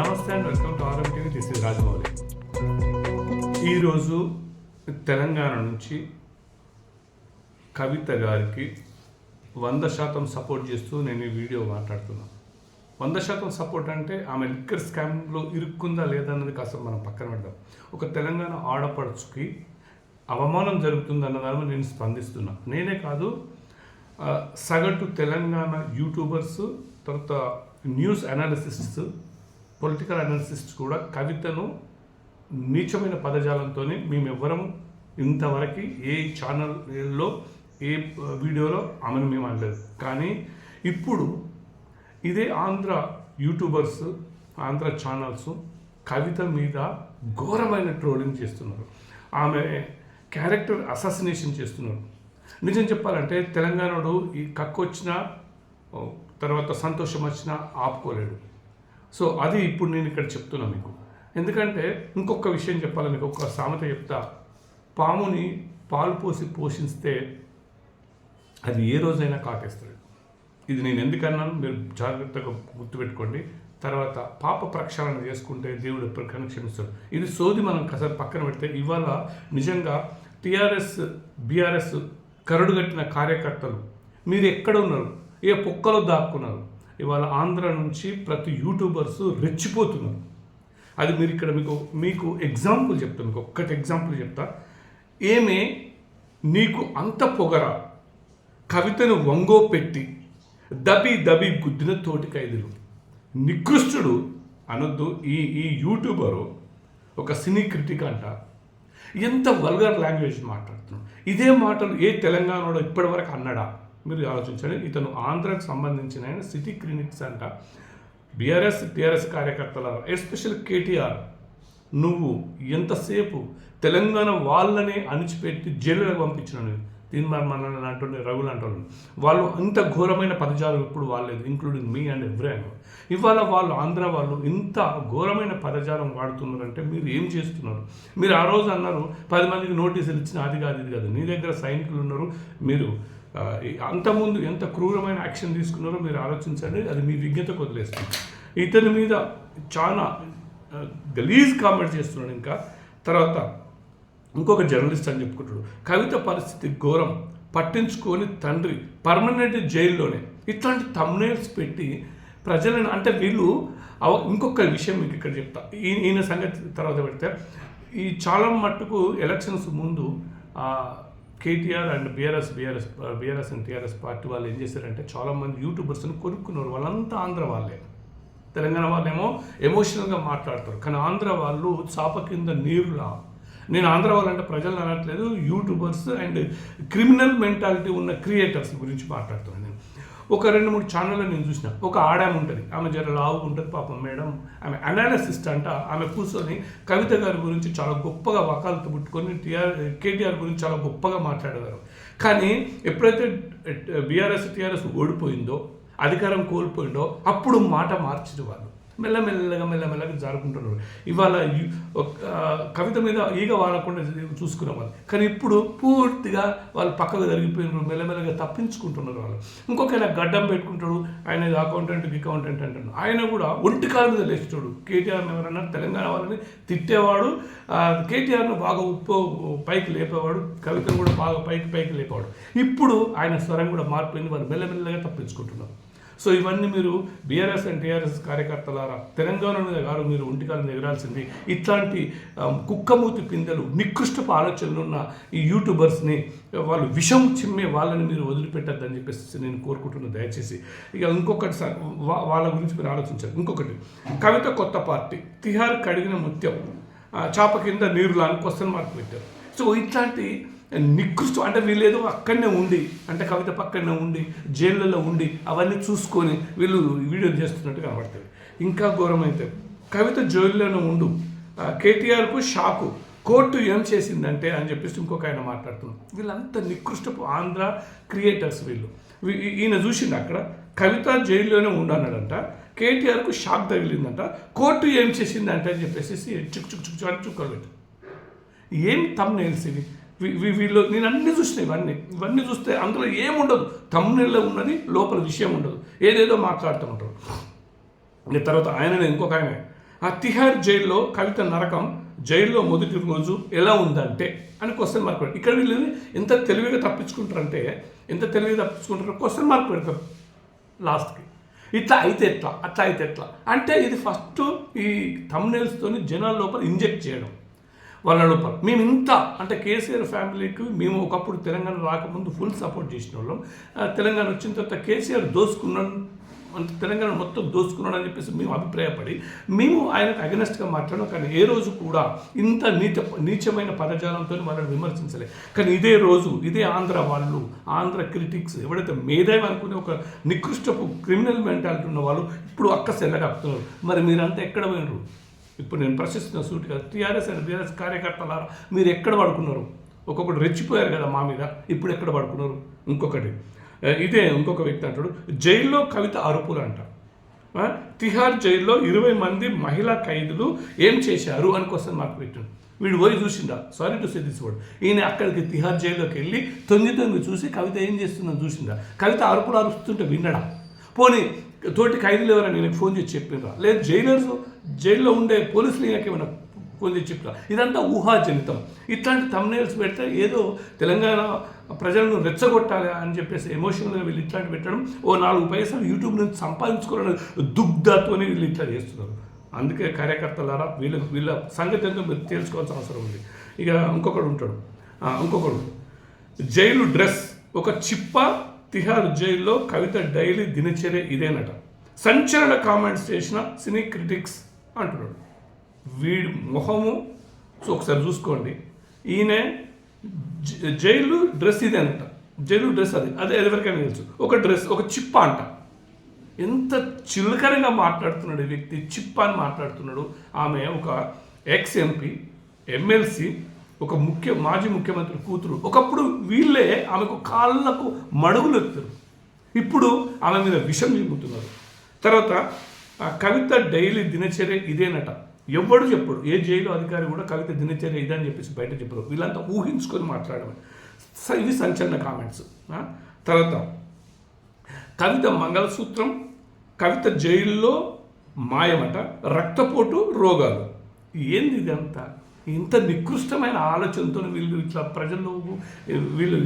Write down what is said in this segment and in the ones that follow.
నమస్తే and welcome to RM TV this is Rajamouli. ఈరోజు తెలంగాణ నుంచి కవిత గారికి వంద శాతం సపోర్ట్ చేస్తూ నేను ఈ వీడియో మాట్లాడుతున్నాను వంద శాతం సపోర్ట్ అంటే ఆమె లిక్కర్ స్కామ్లో ఇరుక్కుందా లేదా అన్నది కాస్త మనం పక్కన పెడదాం. ఒక తెలంగాణ ఆడపడుచుకి అవమానం జరుగుతుందన్న దాని నేను స్పందిస్తున్నా. నేనే కాదు సగటు తెలంగాణ యూట్యూబర్స్ తర్వాత న్యూస్ అనాలిసిస్ట్స్ పొలిటికల్ అనాలిసిస్ట్స్ కూడా కవితను నీచమైన పదజాలంతో మేమెవ్వరం ఇంతవరకు ఏ ఛానల్లో ఏ వీడియోలో ఆమెను మేము అనలేదు. కానీ ఇప్పుడు ఇదే ఆంధ్ర యూట్యూబర్స్ ఆంధ్ర ఛానల్స్ కవిత మీద ఘోరమైన ట్రోలింగ్ చేస్తున్నారు. ఆమె క్యారెక్టర్ అసాసినేషన్ చేస్తున్నారు. నిజం చెప్పాలంటే తెలంగాణలో ఈ కక్కొచ్చిన తర్వాత సంతోషం వచ్చినా ఆపుకోలేడు. సో అది ఇప్పుడు నేను ఇక్కడ చెప్తున్నా మీకు. ఎందుకంటే ఇంకొక విషయం చెప్పాలి మీకు ఒక సామెత చెప్తా. పాముని పాలు పోసి పోషిస్తే అది ఏ రోజైనా కాటేస్తుంది. ఇది నేను ఎందుకన్నాను? మీరు జాగ్రత్తగా గుర్తుపెట్టుకోండి. తర్వాత పాప ప్రక్షాళన చేసుకుంటే దేవుడు ఎప్పటికైనా క్షమిస్తాడు. ఇది సోది మనం కసరి పక్కన పెడితే ఇవాళ నిజంగా టీఆర్ఎస్ బీఆర్ఎస్ కరడుగట్టిన కార్యకర్తలు. మీరు ఎక్కడ ఉన్నారు? ఏ పొక్కలో దాక్కున్నారు? ఇవాళ ఆంధ్ర నుంచి ప్రతి యూట్యూబర్స్ రెచ్చిపోతున్నారు. అది మీరు ఇక్కడ మీకు మీకు ఎగ్జాంపుల్ చెప్తాను మీకు ఒక్కటి ఎగ్జాంపుల్ చెప్తా. ఏమే నీకు అంత పొగర కవితను వంగో పెట్టి దబి దబి గుద్దిన తోటి ఖైదులు నికృష్టుడు అనొద్దు ఈ ఈ యూట్యూబరు ఒక సినీ క్రిటిక్ అంట. ఎంత వల్గర్ లాంగ్వేజ్ మాట్లాడుతున్నాడు. ఇదే మాటలు ఏ తెలంగాణలో ఇప్పటివరకు అన్నాడా? మీరు ఆలోచించండి. ఇతను ఆంధ్రాకు సంబంధించిన ఆయన సిటీ క్లినిక్స్ అంట. బీఆర్ఎస్ టీఆర్ఎస్ కార్యకర్తల ఎస్పెషల్ కేటీఆర్ నువ్వు ఎంతసేపు తెలంగాణ వాళ్ళనే అణిచిపెట్టి జైలులకు పంపించిన తీన్మార్ మనల్ని అంటుండే రఘులు అంటున్నాను వాళ్ళు ఇంత ఘోరమైన పదజాలం ఇప్పుడు వాళ్ళేది ఇంక్లూడింగ్ మీ అండ్ ఎవ్రీ ఇవాళ వాళ్ళు ఆంధ్ర వాళ్ళు ఇంత ఘోరమైన పదజాలం వాడుతున్నారంటే మీరు ఏం చేస్తున్నారు? మీరు ఆ రోజు అన్నారు పది మందికి నోటీసులు ఇచ్చిన అది కాదు ఇది కాదు. నీ దగ్గర సైనికులు ఉన్నారు మీరు అంతకుముందు ఎంత క్రూరమైన యాక్షన్ తీసుకున్నారో మీరు ఆలోచించండి అది మీ విజ్ఞతకు వదిలేస్తుంది. ఇతని మీద చాలా గలీజ్ కామెంట్ చేస్తున్నాడు ఇంకా. తర్వాత ఇంకొక జర్నలిస్ట్ అని చెప్పుకుంటాడు కవిత పరిస్థితి ఘోరం పట్టించుకొని తండ్రి పర్మనెంట్ జైల్లోనే. ఇట్లాంటి తమ్నేల్స్ పెట్టి ప్రజలను అంటే వీళ్ళు అవ- ఇంకొక విషయం మీకు ఇక్కడ చెప్తా. ఈ- ఈయన సంగతి తర్వాత పెడితే ఈ చాలా మట్టుకు ఎలక్షన్స్ ముందు KTR and BRS BRS BRS and TRS party వాళ్ళు ఏం చేశారంటే చాలామంది యూట్యూబర్స్ని కొనుక్కున్నారు. వాళ్ళంతా ఆంధ్ర వాళ్ళే. తెలంగాణ వాళ్ళేమో ఎమోషనల్గా మాట్లాడతారు. కానీ ఆంధ్ర వాళ్ళు చాప కింద నీరులా. నేను ఆంధ్ర వాళ్ళంటే ప్రజలు అనట్లేదు యూట్యూబర్స్ అండ్ క్రిమినల్ మెంటాలిటీ ఉన్న క్రియేటర్స్ గురించి మాట్లాడుతున్నాను నేను. ఒక రెండు మూడు ఛానళ్ళు నేను చూసిన. ఒక ఆడామ ఉంటుంది. ఆమె జర లావు ఉంటుంది పాపం మేడం. ఆమె అనాలిసిస్ట్ అంట. ఆమె కూర్చొని కవిత గారి గురించి చాలా గొప్పగా వకాలతో పుట్టుకొని టీఆర్ కేటీఆర్ గురించి చాలా గొప్పగా మాట్లాడేవారు. కానీ ఎప్పుడైతే బీఆర్ఎస్ టీఆర్ఎస్ ఓడిపోయిందో అధికారం కోల్పోయిందో అప్పుడు మాట మార్చిన వాళ్ళు. మెల్లమెల్లగా మెల్లమెల్లగా జారుకుంటున్నారు. ఇవాళ ఒక, కవిత మీద ఈగ వాడకుండా చూసుకునే వాళ్ళు. కానీ ఇప్పుడు పూర్తిగా వాళ్ళు పక్కకు జరిగిపోయినారు మెల్లమెల్లగా తప్పించుకుంటున్నారు వాళ్ళు. ఇంకొక ఇలా గడ్డం పెట్టుకుంటాడు ఆయన అకౌంటెంట్ అకౌంటెంట్ అంటాడు ఆయన కూడా ఒంటి కాలు మీద లేచాడు కేటీఆర్ని ఎవరన్నా తెలంగాణ వాళ్ళని తిట్టేవాడు కేటీఆర్ను బాగా ఉప్పు పైకి లేపేవాడు కవితను కూడా బాగా పైకి పైకి లేపేవాడు. ఇప్పుడు ఆయన స్వరం కూడా మారిపోయింది వాళ్ళు మెల్లమెల్లగా తప్పించుకుంటున్నారు. సో ఇవన్నీ మీరు బీఆర్ఎస్ అండ్ టీఆర్ఎస్ కార్యకర్తలారా తెలంగాణ గారు మీరు ఒంటికాలం ఎగరాల్సింది ఇట్లాంటి కుక్కమూతి పిందెలు నికృష్టపు ఆలోచనలు ఉన్న ఈ యూట్యూబర్స్ని వాళ్ళు విషం చిమ్మే వాళ్ళని మీరు వదిలిపెట్టద్దని చెప్పేసి నేను కోరుకుంటున్నాను దయచేసి. ఇక ఇంకొకటి సార్ వాళ్ళ గురించి మీరు ఆలోచించారు ఇంకొకటి కవిత కొత్త పార్టీ తిహార్ కడిగిన ముత్యం చాప కింద నీరులా అని క్వశ్చన్ మార్క్ పెట్టారు. సో ఇట్లాంటి నికృష్టం అంటే వీళ్ళు ఏదో అక్కడనే ఉండి అంటే కవిత పక్కనే ఉండి జైళ్ళలో ఉండి అవన్నీ చూసుకొని వీళ్ళు వీడియో చేస్తున్నట్టు కనబడుతుంది ఇంకా ఘోరమైతే కవిత జైల్లోనే ఉండు. కేటీఆర్కు షాకు. కోర్టు ఏం చేసిందంటే అని చెప్పేసి ఇంకొక ఆయన మాట్లాడుతున్నాం వీళ్ళంతా నికృష్టపు ఆంధ్ర క్రియేటర్స్ వీళ్ళు. ఈయన చూసిండు అక్కడ కవిత జైల్లోనే ఉండన్నాడంట కేటీఆర్కు షాక్ తగిలిందంట కోర్టు ఏం చేసిందంటే అని చెప్పేసి చుక్ చుక్ చుక్ అని చుక్కలు పెట్టు ఏం తమ్నేల్స్ ఇవి వీళ్ళు నేను అన్నీ చూసిన ఇవన్నీ. ఇవన్నీ చూస్తే అందులో ఏముండదు. తమిళలో ఉన్నది లోపల విషయం ఉండదు. ఏదేదో మాట్లాడుతూ ఉంటారు ఇంకా తర్వాత ఆయన ఇంకొక ఆయన. ఆ తిహార్ జైల్లో కవిత నరకం జైల్లో మొదటి రోజు ఎలా ఉందంటే అని క్వశ్చన్ మార్క్ పెడతారు. ఇక్కడ వీళ్ళు ఎంత తెలివిగా తప్పించుకుంటారంటే ఎంత తెలివిగా తప్పించుకుంటారో క్వశ్చన్ మార్క్ పెడతారు. లాస్ట్కి. ఇట్లా అయితే ఎట్లా? అట్లా అయితే ఎట్లా? అంటే ఇది ఫస్ట్ ఈ తమ్నేల్స్తోని జనాల లోపల ఇంజెక్ట్ చేయడం. వాళ్ళ లోపల. మేము ఇంత అంటే కేసీఆర్ ఫ్యామిలీకి మేము ఒకప్పుడు తెలంగాణ రాకముందు ఫుల్ సపోర్ట్ చేసిన వాళ్ళం తెలంగాణ వచ్చిన తర్వాత కేసీఆర్ దోసుకున్నాను అంటే తెలంగాణ మొత్తం దోసుకున్నాడు అని చెప్పేసి మేము అభిప్రాయపడి మేము ఆయనకు అగనెస్ట్గా మాట్లాడడం కానీ ఏ రోజు కూడా ఇంత నీచ నీచమైన పదజాలంతో వాళ్ళని విమర్శించలే. కానీ ఇదే రోజు ఇదే ఆంధ్ర వాళ్ళు ఆంధ్ర క్రిటిక్స్ ఎవడైతే మేధావి అనుకునే ఒక నికృష్టపు క్రిమినల్ మెంటాలిటీ ఉన్న వాళ్ళు ఇప్పుడు అక్క సెల్లగాపుతున్నారు మరి మీరంతా ఎక్కడ పోయినరు? ఇప్పుడు నేను ప్రశ్నిస్తున్న సూటిగా టీఆర్ఎస్ అండ్ బీఆర్ఎస్ కార్యకర్తలారా మీరు ఎక్కడ పడుకున్నారు? ఒక్కొక్కటి రెచ్చిపోయారు కదా మా మీద ఇప్పుడు ఎక్కడ పడుకున్నారు? ఇంకొకటి. ఇదే ఇంకొక వ్యక్తి అంటాడు జైల్లో కవిత అరుపులు అంట. తిహార్ జైల్లో ఇరవై మంది మహిళా ఖైదులు ఏం చేశారు అని క్వశ్చన్ మార్క్ పెట్టాడు. వీడు పోయి చూసిండా sorry to say this word ఈయన అక్కడికి తిహార్ జైల్లోకి వెళ్ళి తొంగి తొంగి చూసి కవిత ఏం చేస్తుందని చూసిందా కవిత అరుపులు అరుస్తుంటే విన్నడా? పోనీ తోటి ఖైదీలు ఎవరైనా నేను ఫోన్ చేసి చెప్పినరా? లేదు జైలర్స్ జైల్లో ఉండే పోలీసులు ఈయనకి ఏమైనా ఫోన్ చేసి చెప్పినా ఇదంతా ఊహాజనితం. ఇట్లాంటి తమ్నేల్స్ పెడితే ఏదో తెలంగాణ ప్రజలను రెచ్చగొట్టాలి అని చెప్పేసి ఎమోషనల్గా వీళ్ళు ఇట్లాంటి పెట్టడం ఓ నాలుగు పైసలు యూట్యూబ్ నుంచి సంపాదించుకోవాలని దుగ్ధతోనే వీళ్ళు ఇట్లా చేస్తున్నారు. అందుకే కార్యకర్తలారా వీళ్ళ వీళ్ళ సంగతి ఎంతో మీరు తెలుసుకోవాల్సిన అవసరం ఉంది. ఇక ఇంకొకడు ఉంటాడు. ఇంకొకడు. జైలు డ్రెస్ ఒక చిప్ప తిహార్ జైల్లో కవిత డైలీ దినచర్య ఇదేనట. సంచలన కామెంట్స్ చేసిన సినీ క్రిటిక్స్ అంటున్నాడు. వీడి మొహము సో ఒకసారి చూసుకోండి. ఈయన జైలు డ్రెస్ ఇదేనట. జైలు డ్రెస్ అది. అదే ఎవరికైనా తెలుసు. ఒక డ్రెస్ ఒక చిప్ప అంట. ఎంత చిలకరంగా మాట్లాడుతున్నాడు ఈ వ్యక్తి. చిప్ప అని మాట్లాడుతున్నాడు. ఆమె ఒక ఎక్స్ ఎంపీ ఎమ్మెల్సీ ఒక ముఖ్య మాజీ ముఖ్యమంత్రి కూతురు. ఒకప్పుడు వీళ్ళే ఆమెకు కాళ్ళకు మడుగులు ఎత్తారు. ఇప్పుడు ఆమె మీద విషం చిమ్ముతున్నారు. తర్వాత కవిత డైలీ దినచర్య ఇదేనట. ఎవ్వడు చెప్పడు. ఏ జైలు అధికారి కూడా కవిత దినచర్య ఇదని చెప్పేసి బయట చెప్పరు. వీళ్ళంతా ఊహించుకొని మాట్లాడమని. స- ఇవి సంచలన కామెంట్స్. తర్వాత కవిత మంగళసూత్రం కవిత జైల్లో మాయమట రక్తపోటు రోగాలు. ఏంది ఇదంతా? ఇంత నికృష్టమైన ఆలోచనతో వీళ్ళు ఇట్లా ప్రజలు వీళ్ళు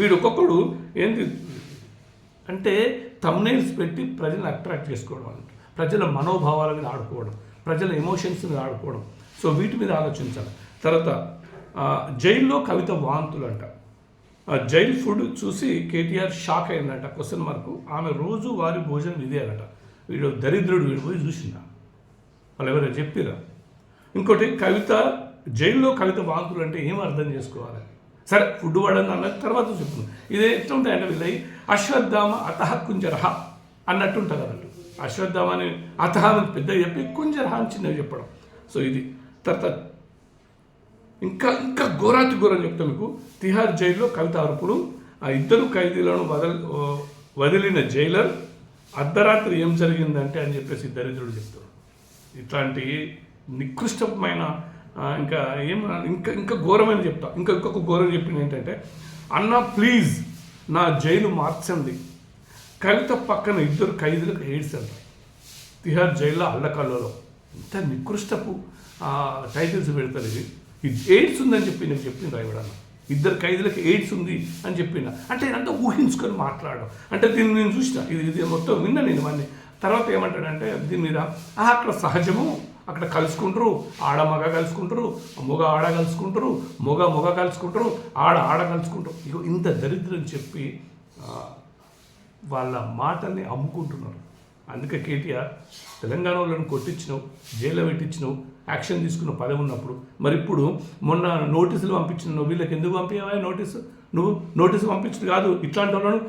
వీడు ఒక్కొక్కడు ఏంది? అంటే తమ్నైల్స్ పెట్టి ప్రజలను అట్రాక్ట్ చేసుకోవడం అంట ప్రజల మనోభావాల మీద ఆడుకోవడం ప్రజల ఎమోషన్స్ మీద ఆడుకోవడం. సో వీటి మీద ఆలోచించాలి. తర్వాత జైల్లో కవిత వాంతులు అంట ఆ జైల్ ఫుడ్ చూసి కేటీఆర్ షాక్ అయిందంట క్వశ్చన్ మార్క్ ఆమె రోజు వారి భోజనం ఇదే అనట వీడు దరిద్రుడు వీడు పోయి చూసిందా? వాళ్ళు ఎవరైనా చెప్పిరా? ఇంకోటి కవిత జైల్లో కవిత వాంతులు అంటే ఏం అర్థం చేసుకోవాలి? సరే ఫుడ్ వాడని అన్నది తర్వాత చెప్తుంది ఇది ఎట్లుంటాయి అంటే వీళ్ళవి? అశ్వత్థామ అతహ కుంజరహ అన్నట్టు ఉంటుంది అన్నట్టు అశ్వత్థామ అని అతహ అని పెద్ద చెప్పి కుంజరహ అని చిన్నవి చెప్పడం. సో ఇది తర్వాత ఇంకా ఇంకా ఘోరాతి ఘోరం చెప్తా మీకు. తిహార్ జైల్లో కవిత అరుపులు ఆ ఇద్దరు ఖైదీలను వదల వదిలిన జైలర్ అర్ధరాత్రి ఏం జరిగిందంటే అని చెప్పేసి దరిద్రుడు చెప్తాడు. ఇట్లాంటి నికృష్టమైన ఇంకా ఏం ఇంకా ఇంకా ఘోరమైన చెప్తా. ఇంకా ఇంకొక ఘోరం చెప్పింది ఏంటంటే అన్న ప్లీజ్ నా జైలు మార్చండి. కవిత పక్కన ఇద్దరు ఖైదీలకు ఎయిడ్స్ అంట. తిహార్ జైల్లో అల్లకల్లలో. ఇంత నికృష్టపు టైటిల్స్ పెడతారు ఇది. ఇది ఎయిడ్స్ ఉందని చెప్పి నేను చెప్పింది రాయబడాను ఇద్దరు ఖైదీలకు ఎయిడ్స్ ఉంది అని చెప్పిన. అంటే ఇదంతా ఊహించుకొని మాట్లాడడం. అంటే దీన్ని నేను చూసిన. ఇది ఇది మొత్తం విన్నా నేను ఇవన్నీ. తర్వాత ఏమంటాడంటే దీని మీద అక్కడ సహజము అక్కడ కలుసుకుంటారు ఆడ మగ కలుసుకుంటారు మగ ఆడ కలుసుకుంటారు మగ మొగ కలుసుకుంటారు ఆడ ఆడ కలుసుకుంటారు. ఇగో ఇంత దరిద్రం చెప్పి వాళ్ళ మాటల్ని అమ్ముకుంటున్నారు. అందుకే కేటీఆర్ తెలంగాణ వాళ్ళని కొట్టించినావు జైల్లో పెట్టించినావు యాక్షన్ తీసుకున్న పదవి ఉన్నప్పుడు. మరి ఇప్పుడు మొన్న నోటీసులు పంపించిన వీళ్ళకి ఎందుకు పంపించావా నోటీసు? నువ్వు నోటీసు పంపించదు కాదు. ఇట్లాంటి వాళ్ళను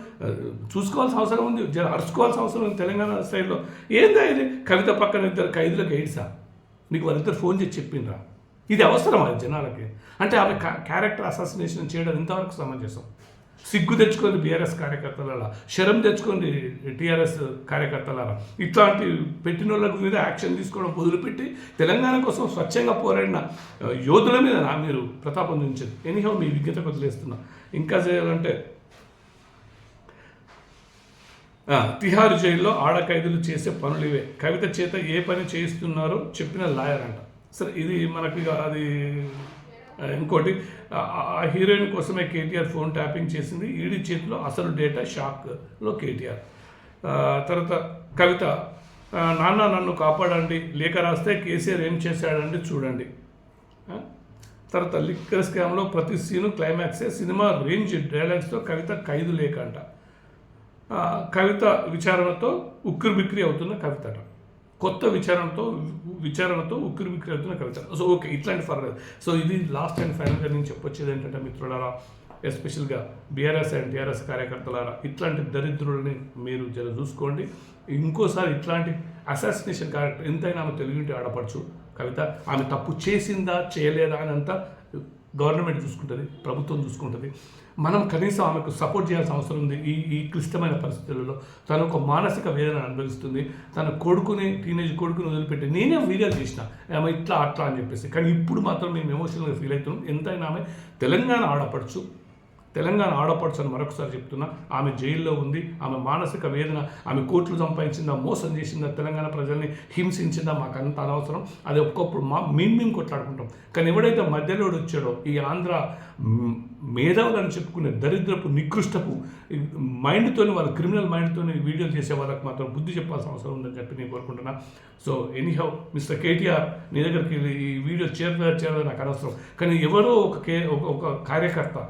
చూసుకోవాల్సిన అవసరం ఉంది. జర అరుచుకోవాల్సిన అవసరం ఉంది తెలంగాణ స్టైల్లో. ఏందా ఇది? కవిత పక్కన ఇద్దరు ఖైదులకు ఎయిడ్సా? మీకు వాళ్ళిద్దరు ఫోన్ చేసి చెప్పిండ్రా. ఇది అవసరమా జనాలకి. అంటే ఆమె క్యారెక్టర్ అసాసినేషన్ చేయడం ఇంతవరకు సమంజసం. సిగ్గు తెచ్చుకోండి బీఆర్ఎస్ కార్యకర్తల శరం తెచ్చుకోండి టీఆర్ఎస్ కార్యకర్తల ఇట్లాంటి పెట్టిన వాళ్ళ మీద యాక్షన్ తీసుకోవడం వదిలిపెట్టి తెలంగాణ కోసం స్వచ్ఛంగా పోరాడిన యోధుల మీద నా మీరు ప్రతాపం చూపించండి. ఎనీహౌ మీ విజ్ఞత వదిలేస్తున్నా ఇంకా చేయాలంటే తిహారు జైల్లో ఆడ ఖైదీలు చేసే పనులు ఇవే. కవిత చేత ఏ పని చేయిస్తున్నారో చెప్పిన లాయర్ అంట. సరే ఇది మనకి అది ఇంకోటి ఆ, హీరోయిన్ కోసమే కేటీఆర్ ఫోన్ ట్యాపింగ్ చేసింది. ఈడీ చేతిలో అసలు డేటా షాక్లో కేటీఆర్. తర్వాత కవిత నాన్న నన్ను కాపాడండి లేఖ రాస్తే కేసీఆర్ ఏం చేశాడండి చూడండి. తర్వాత లిక్కర్ స్కామ్లో ప్రతి సీను క్లైమాక్సే సినిమా రేంజ్ డైలాగ్స్తో కవిత ఖైదు లేక అంట. కవిత విచారణతో ఉక్కిరిబిక్కిరి అవుతున్న కవిత అట కొత్త విచారణతో విచారణతో ఉక్కిరిబిక్కిరి అవుతున్న కవిత. సో ఓకే ఇట్లాంటి ఫర్దర్ సో ఇది లాస్ట్ అండ్ ఫైనల్గా నేను చెప్పొచ్చేది ఏంటంటే మిత్రులారా ఎస్పెషల్గా బీఆర్ఎస్ అండ్ టీఆర్ఎస్ కార్యకర్తలారా ఇట్లాంటి దరిద్రులని మీరు జర చూసుకోండి. ఇంకోసారి ఇట్లాంటి అసాసినేషన్ క్యారెక్టర్ ఎంతైనా ఆమె తెలుగుంటి ఆడపడచ్చు కవిత. ఆమె తప్పు చేసిందా చేయలేదా అని అంతా గవర్నమెంట్ చూసుకుంటుంది ప్రభుత్వం చూసుకుంటుంది. మనం కనీసం ఆమెకు సపోర్ట్ చేయాల్సిన అవసరం ఉంది ఈ ఈ క్లిష్టమైన పరిస్థితులలో. తను ఒక మానసిక వేదన అనుభవిస్తుంది. తన కొడుకుని టీనేజ్ కొడుకుని వదిలిపెట్టి నేనే వీడియోలు చేసిన ఆమె ఇట్లా అట్లా అని చెప్పేసి. కానీ ఇప్పుడు మాత్రం మేము ఎమోషనల్గా ఫీల్ అవుతున్నాం. ఎంతైనా ఆమె తెలంగాణ ఆడపడచ్చు తెలంగాణ ఆడపడుచు అని మరొకసారి చెప్తున్నా ఆమె జైల్లో ఉంది ఆమె మానసిక వేదన ఆమె కోట్లు సంపాదించిందా మోసం చేసిందా తెలంగాణ ప్రజల్ని హింసించిందా మాకు అంత అనవసరం. అది ఒక్కొక్కప్పుడు మా మేము మేము కొట్లాడుకుంటాం. కానీ ఎవడైతే మధ్యలోడు వచ్చాడో ఈ ఆంధ్ర మేధావులని చెప్పుకునే దరిద్రపు నికృష్టపు మైండ్తో మైండ్తోని వాళ్ళ క్రిమినల్ మైండ్తోని వీడియోలు చేసే వాళ్ళకి మాత్రం బుద్ధి చెప్పాల్సిన అవసరం ఉందని చెప్పి నేను కోరుకుంటున్నా. సో ఎనీహౌ మిస్టర్ కేటీఆర్ నీ దగ్గరికి ఈ వీడియో చేరదా చేరదా నాకు అనవసరం. కానీ ఎవరో ఒక కే ఒక- ఒక కార్యకర్త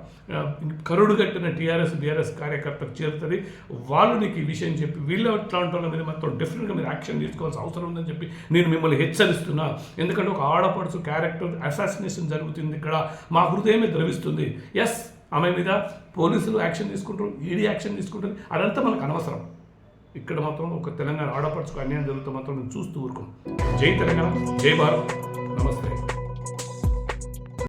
కరుడు కట్టిన టీఆర్ఎస్ బీఆర్ఎస్ కార్యకర్తకు చేరుతుంది. వాళ్ళు నీకు ఈ విషయం చెప్పి వీళ్ళు ఎట్లా ఉంటారో మీరు మాత్రం డెఫినెట్గా మీరు యాక్షన్ తీసుకోవాల్సిన అవసరం ఉందని చెప్పి నేను మిమ్మల్ని హెచ్చరిస్తున్నా. ఎందుకంటే ఒక ఆడపడుచు క్యారెక్టర్ అసాసినేషన్ జరుగుతుంది ఇక్కడ. మా హృదయమే ద్రవిస్తుంది. ఎస్ ఆమె మీద పోలీసులు యాక్షన్ తీసుకుంటారు ఈడీ యాక్షన్ తీసుకుంటారు. అదంతా మనకు అనవసరం. ఇక్కడ మాత్రం ఒక తెలంగాణ ఆడపడుచుకు అన్యాయం జరుగుతూ మాత్రం నేను చూస్తూ ఊరుకోం జై తెలంగాణ జై భారత్. నమస్తే.